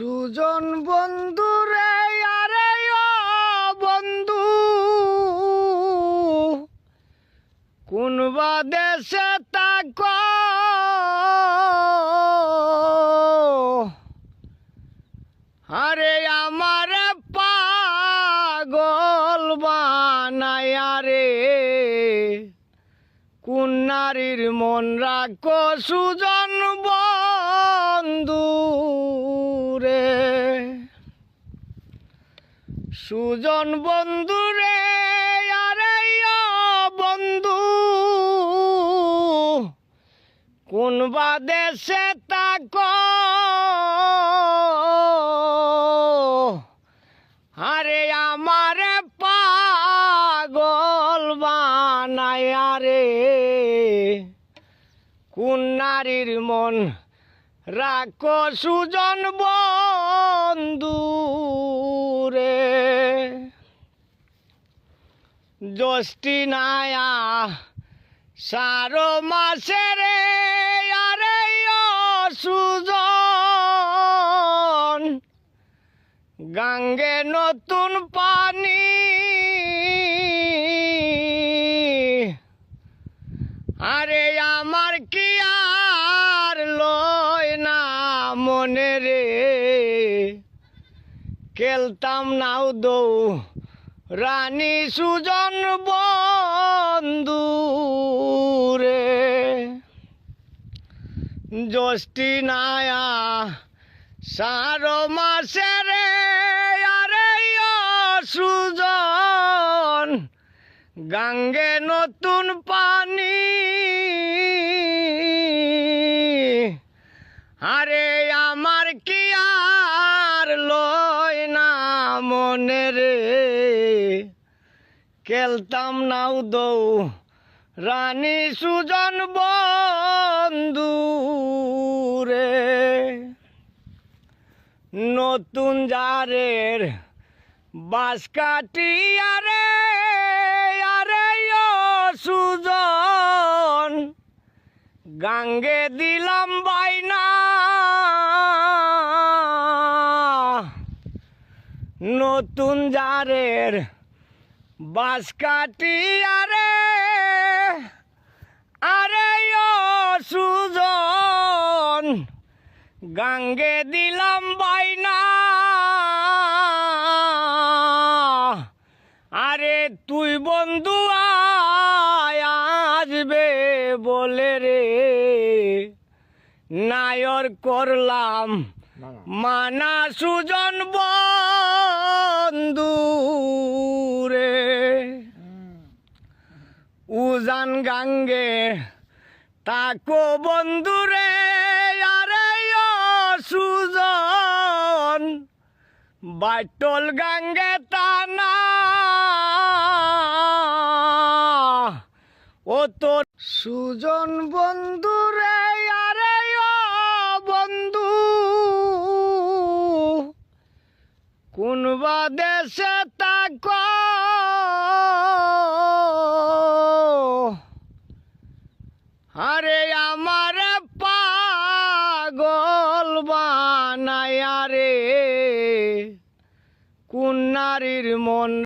সুজন বন্ধু রে, আরে বন্ধু। কোন বা দেশে তাক। আরে আমার পাগল বানায়া রে। কোন নারীর মন রাখো সুজন বন্ধু। সুজন বন্ধু রে আরে বন্ধু। কোন বা দেশে তাক? আরে আমার পাগল বানায়া রে। কোন নারীর মন? রাখো সুজন বন্ধু। জ্যোষ্ঠী নায়া সারো মাসে রে আরে সুজন গাঙ্গে নতুন পানি। আরে আমার কি আর লয় না মনে রে? খেলতাম নাও দৌ রানী সুজন বন্ধু রে। জ্যোষ্ঠী নায়া, সার মাসে রে, আরে সুজন গাঙ্গে নতুন পানি। আরে আমার কি আর লয় না মনে রে? খেলতাম নাও দৌ। রানী সুজন বন্ধু রে। নতুন জারের বাস কাটিয়া রে, আরে ও সুজন। গাঙ্গে দিলাম বাইনা নতুন জারের বাস কাটিয়া রে আরে ও সুজন গাঙ্গে দিলাম বাইনা আরে তুই বন্ধু আসবে বলে রে। নায়র করলাম মানা সুজন বন্ধু। উজান গাঙ্গে, তাকো বন্ধু রে, আরে সুজন। বাটল গাঙ্গে টানা ও তোর সুজন বন্ধু রে, আরে বন্ধু। কোন দেশে তাক নারীর মন।